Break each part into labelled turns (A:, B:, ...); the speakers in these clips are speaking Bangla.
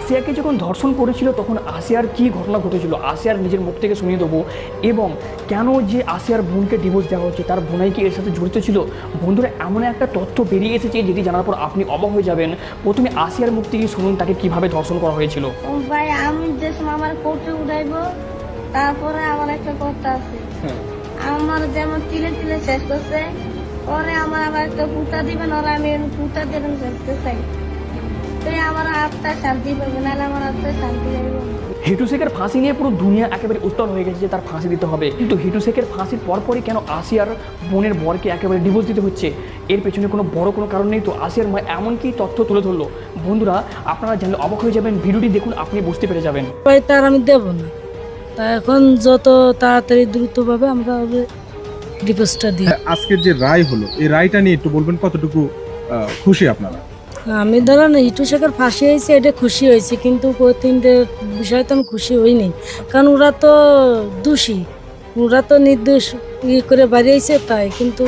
A: আসিয়াকে যখন ধর্ষণ করেছিল তখন আসিয়ার কি ঘটনা ঘটেছিল আসিয়ার নিজের মুখ থেকে শুনিয়ে দেবো। এবং কেন যে আসিয়ার বোনকে ডিভোর্স দেওয়া হচ্ছে তার বোনাই কি এর সাথে জড়িত ছিল? বন্ধুরা এমন একটা তথ্য বেরিয়ে এসেছে যেটি জানার পর আপনি অবাক হয়ে যাবেন। প্রথমে আসিয়ার মুখ থেকে শুনুন তাকে কীভাবে ধর্ষণ করা হয়েছিল।
B: ভাই আমি যে আমার কোর্টে উঠাইবো তারপরে আমার একটা কথা আছে। আমার যেমন তিলে তিলে শেষ করছে ওরে আমার আবার একটা পুতা দিবেন ওরা আমি পুতা দেবেন শেষতে চাই তো আমার আত্মা শান্তি পাবে নাহলে আমার আত্মা শান্তি পাবে না।
A: ফাঁসি নিয়ে পুরো দুনিয়া একেবারে উত্তর হয়ে গেছে যে তার ফাঁসি দিতে হবে। কিন্তু হিটু শেখের ফাঁসির পরপরই কেন আসিয়ার বোনের বরকে একেবারে ডিভোর্স দিতে হচ্ছে? এর পেছনে কোনো বড় কোনো কারণ নেই তো আসিয়ার মা এমন কি তথ্য তুলে ধরলো। বন্ধুরা আপনারা জানলে অবাক হয়ে যাবেন ভিডিওটি দেখুন আপনি বুঝতে পেরে যাবেন।
C: তার আমি দেব না। তা এখন যত তাড়াতাড়ি দ্রুতভাবে আমরা ডিভোর্সটা দিই।
D: হ্যাঁ, আজকের যে রায় হলো এই রায়টা নিয়ে একটু বলবেন কতটুকু খুশি আপনারা?
C: আমি ধরেন ইটু শেখের ফাঁসি হয়েছে, এটা খুশি হয়েছে, কিন্তু তিনটে বিষয়ে তো আমি খুশি হইনি। কারণ ওরা তো দোষী, ওরা তো নির্দোষ ই করে বাড়িয়েছে তাই, কিন্তু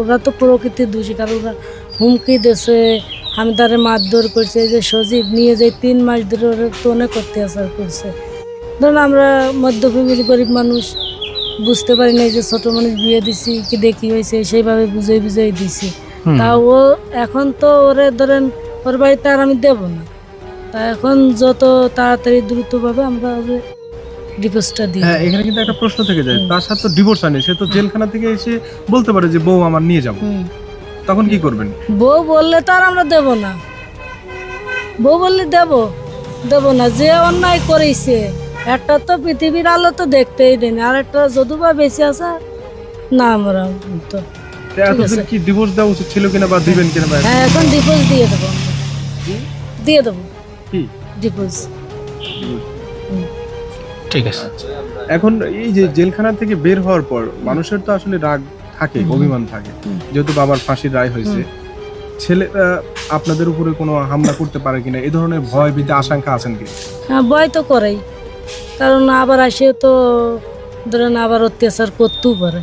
C: ওরা তো প্রকৃতির দোষী, কারণ ওরা হুমকি দেশে হামদারে মারধর করছে যে সজীব নিয়ে যে তিন মাস ধরে ওরা তো অনেক অত্যাচার করছে। ধরুন আমরা মধ্য ফ্যামিলি গরিব মানুষ, বুঝতে পারি না যে ছোটো মানুষ বিয়ে দিছি, কি দেখি হয়েছে, সেইভাবে বুঝে বুঝে দিছি। তা ও এখন তো ওরে ধরেন ওর বাড়িতে আর আমি দেব না। তা এখন যত তাড়াতাড়ি দ্রুতভাবে আমরা ওরে ডিভোর্সটা দিই
D: হ্যাঁ এখানে কিন্তু একটা প্রশ্ন থেকে যায়। তার সাথে তো ডিভোর্স হয়নি সে তো জেলখানা থেকে এসে বলতে পারে যে বউ আমার নিয়ে যাব। তখন কি করবেন?
C: বউ বললে তো আর আমরা দেব না। বউ বললে দেব দেব না যে অন্যায় করেছে একটা তো পৃথিবীর আলো তো দেখতেই দেন আর একটা যদুবা বেশি আসা না আমরা তো
D: এতদিন কি ডিভোর্স দেওয়া উচিত ছিল কিনা বা দিবেন কিনা বা?
C: হ্যাঁ এখন ডিভোর্স দিয়ে দেবো দিয়ে দেবো।
D: কি?
C: ডিভোর্স
A: ঠিক আছে।
D: এখন এই যে জেলখানা থেকে বের হওয়ার পর মানুষের তো আসলে রাগ থাকে অভিমান থাকে। যেহেতু বাবার ফাঁসির রায় হয়েছে। ছেলেরা আপনাদের উপরে কোনো হামলা করতে পারে কিনা? এই ধরনের ভয় ভীতি আশঙ্কা আছেন কি?
C: হ্যাঁ ভয় তো করেই। কারণ আবার আসে তো ধরেন আবার অত্যাচার করতেও পারে।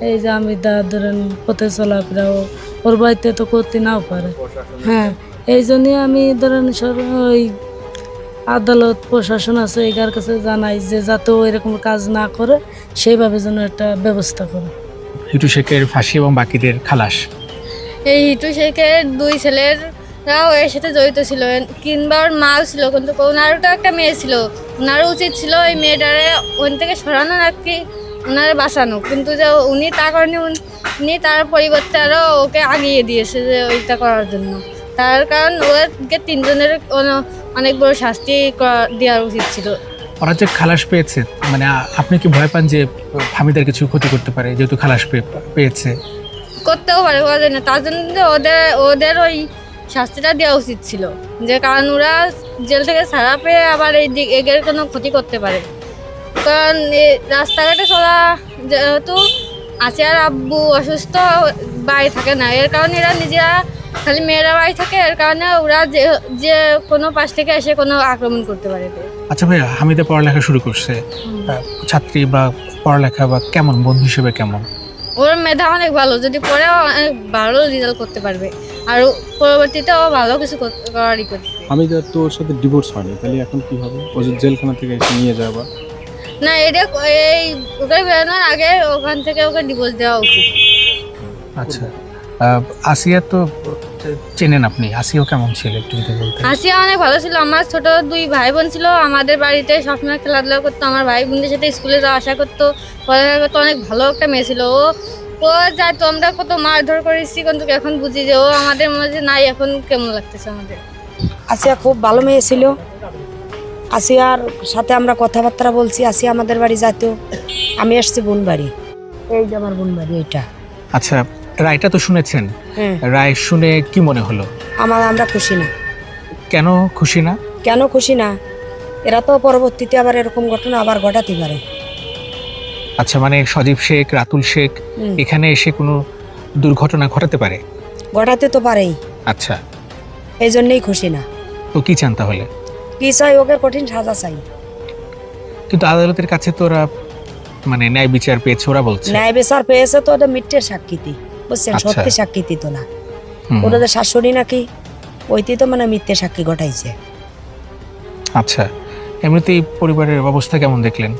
C: এই যে আমি দা ধরেন পথে চলাফেরা ও- ওর বাড়িতে তো করতে নাও পারে। হ্যাঁ এই জন্যই আমি ধরেন সর- ওই আদালত প্রশাসন আছে এগার কাছে জানাই যে যাতে এরকম কাজ না করে সেইভাবে যেন একটা ব্যবস্থা করে।
E: হিটু শেখের ফাঁসি এবং বাকিদের খালাস।
F: এই হিটু শেখের দুই ছেলেরাও এর সাথে জড়িত ছিল কিংবা ওর মাও ছিল কিন্তু ওনারও তো একটা মেয়ে ছিল। ওনারও উচিত ছিল ওই মেয়েটারে ওখান থেকে সরানো নাকি ওনারে বাঁচানো। কিন্তু যে উনি তা করেনি উন- তার পরিবর্তে আরও ওকে আগিয়ে দিয়েছে যে ওইটা করার জন্য। তার কারণ ওকে তিনজনের অনেক বড় শাস্তি দেওয়া উচিত ছিল।
E: ওরা যে খালাস পেয়েছে মানে আপনি কি ভয় পান যে হামিদার কিছু ক্ষতি করতে পারে যেহেতু খালাস পেয়ে- পেয়েছে?
F: করতেও পারে ওরা জানে। তার জন্য ওদের ওদের ওই শাস্তিটা দেওয়া উচিত ছিল। যে কারণ ওরা জেল থেকে ছাড়া পেয়ে আবার এই দিক এগের কোনো ক্ষতি করতে পারে। কারণ রাস্তাঘাটে চলা যেহেতু আছে আর আব্বু অসুস্থ বাড়ি থাকে না। এর কারণে এরা নিজেরা খালি মেয়েরা বাড়ি থাকে এর কারণে ওরা যে যে কোনো পাশ থেকে এসে কোনো আক্রমণ করতে পারে।
E: আচ্ছা ভাই হামিদা পড়ালেখা শুরু করছে। ছাত্রী বা পড়ালেখা বা কেমন বন্ধু হিসেবে কেমন?
F: ওর মেধা অনেক ভালো যদি পরে অনেক ভালো রেজাল্ট করতে পারবে। আর পরবর্তীতে ও ভালো কিছু করতে- করারই করবে।
D: আমি তো ওর সাথে ডিভোর্স হয়নি তাহলে এখন কি হবে? ও যে জেলখানা থেকে এসে নিয়ে যাওয়া
F: না এটা এই ওকে বেরোনোর আগে ওখান থেকে ওকে ডিভোর্স দেওয়া উচিত।
E: আচ্ছা। আসিয়া তো চেনেন আপনি। আসিয়াও কেমন ছিল একটু যদি বলতেন?
F: হাসিয়া অনেক ভালো ছিল। আমার ছোট দুই ভাই বোন ছিল। আমাদের বাড়িতে সবসময় খেলাধুলা করতো। আমার ভাই বোনদের সাথে স্কুলে যাওয়া আসা করতো। পড়ালেখা করতো। অনেক ভালো একটা মেয়ে ছিল। ও ও যাইতো আমরা কত মারধর করেছি কিন্তু এখন বুঝি যে ও আমাদের মাঝে নাই। এখন কেমন লাগতেছে আমাদের?
G: আসিয়া খুব ভালো মেয়ে ছিল। আসিয়ার সাথে আমরা কথাবার্তা বলছি আসিয়া আমাদের বাড়ি যেত আমি আসছি বোন বাড়ি এই যে আমার বোন বাড়ি এটা
E: আচ্ছা রায়টা তো শুনেছেন।
G: হ্যাঁ।
E: রায় শুনে কি মনে হলো?
G: আমার আমরা খুশি না।
E: কেন খুশি না?
G: কেন খুশি না? এরা তো পরবর্তীতে আবার এরকম ঘটনা আবার ঘটাতে পারে।
E: আচ্ছা মানে সজীব শেখ রাতুল শেখ এখানে এসে কোনো দুর্ঘটনা ঘটাতে পারে?
G: ঘটাতে তো পারেই।
E: আচ্ছা।
G: এই জন্যেই খুশি না।
E: তো কি চান তাহলে?
G: কি চাই ওকে কঠিন সাজা চাই।
E: কিন্তু আদালতের কাছে তো ওরা মানে ন্যায় বিচার পেয়েছে ওরা বলছে।
G: ন্যায় বিচার পেয়েছে তো ওটা মিথ্যের সাক্ষীতি বুঝছেন?
E: আচ্ছা।
G: সত্যি সাক্ষীতি তো না। ওটা যে শাশুড়ি নাকি ওইটি তো মানে মিথ্যে সাক্ষী ঘটাইছে।
E: আচ্ছা এমনিতেই পরিবারের অবস্থা কেমন দেখলেন?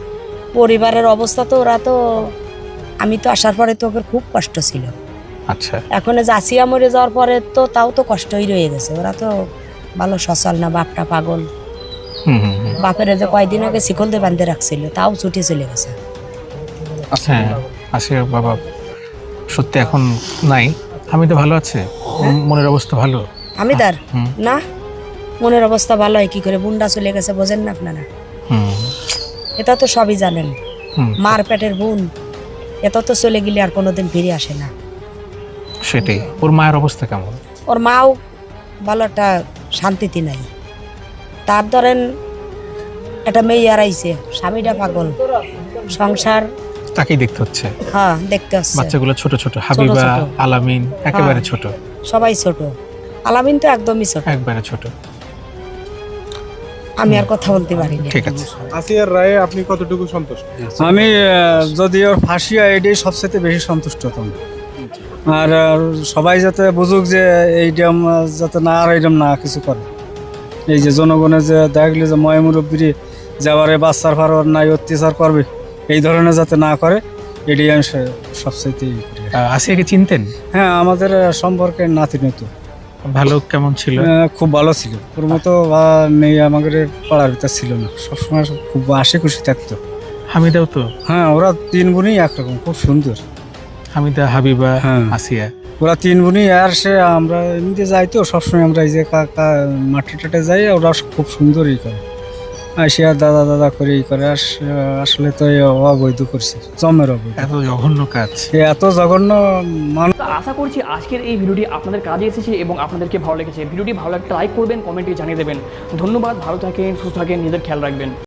G: পরিবারের অবস্থা তো ওরা তো আমি তো আসার পরে তো ওকে খুব কষ্ট ছিল।
E: আচ্ছা।
G: এখন জাসিয়া মরে যাওয়ার পরে তো তাও তো কষ্টই রয়ে গেছে। ওরা তো ভালো সচল না বাপটা পাগল। বাপের যে কয়দিন আগে শিকল দিয়ে বাঁধতে রাখছিল তাও ছুটি চলে গেছে।
E: হ্যাঁ আসিয়ার বাবা সত্যি এখন নাই? আমি তো ভালো আছে। মনের অবস্থা ভালো?
G: আমি তার? না? মনের অবস্থা ভালো হয় কি করে? বুন্ডা চলে গেছে বোঝেন না আপনারা?
E: হুম।
G: এটা তো সবই জানেন। মার পেটের বোন এটা তো চলে গেলে আর কোনোদিন ফিরে আসে না।
E: সেটাই। ওর মায়ের অবস্থা কেমন?
G: ওর মাও ভালো একটা শান্তিতে নাই। তার ধরেন একটা মেয়ে হারাইছে স্বামীটা পাগল সংসার।
E: তাকেই দেখতে হচ্ছে।
G: হ্যাঁ দেখতে হচ্ছে।
E: বাচ্চাগুলো ছোট ছোট হাবিবা আলামিন একেবারে
G: হ্যাঁ।
E: ছোট।
G: সবাই ছোট। আলামিন তো একদমই ছোট।
E: একবারে ছোট।
G: আমি আর কথা বলতে পারি না।
E: ঠিক আছে।
D: আসিয়ার রায়ে আপনি কতটুকু সন্তুষ্ট?
H: আমি যদি ওর ফাঁসি হয় এটাই সবচেয়ে বেশি সন্তুষ্ট হতাম আর সবাই যাতে বুঝুক যে এইরকম যাতে না আর এইরকম না কিছু করে। এই যে জনগণে যে দেখলে যে ময় মুরব্বী যাবারে বাচ্চার ফারোয়ার নাই অত্যাচার করবে এই ধরনের যাতে না করে এটাই আমি সে- সবচাইতে ই করি।
E: আসিয়াকে চিনতেন?
H: হ্যাঁ আমাদের সম্পর্কে নাতি নতু।
E: ভালো কেমন ছিল?
H: খুব ভালো ছিল। ওর মতো মেয়ে আমাদের পাড়ার ভিতর ছিল না। সবসময় খুব হাসি খুশি থাকতো।
E: হামিদাও তো?
H: হ্যাঁ ওরা তিন বোনই একরকম খুব সুন্দর।
E: হামিদা হাবিবা
H: হ্যাঁ।
E: আসিয়া
H: ওরা তিন বোনই আর সে আমরা এমনিতে যাই তো সবসময় আমরা এই যে কাকা মাঠে টাটে যাই ওরা খুব সুন্দরই করে। সে আর দাদা দাদা করে ই করে আর আসলে তো এই অবৈধ করছে জমের অবৈধ।
E: এত জঘন্য কাজ।
H: এত জঘন্য মানুষ
A: আশা করছি আজকের এই ভিডিওটি আপনাদের কাজে এসেছে এবং আপনাদেরকে ভালো লেগেছে। ভিডিওটি ভালো লাগলে লাইক করবেন কমেন্টে জানিয়ে দেবেন। ধন্যবাদ ভালো থাকেন সুস্থ থাকেন নিজেদের খেয়াল রাখবেন।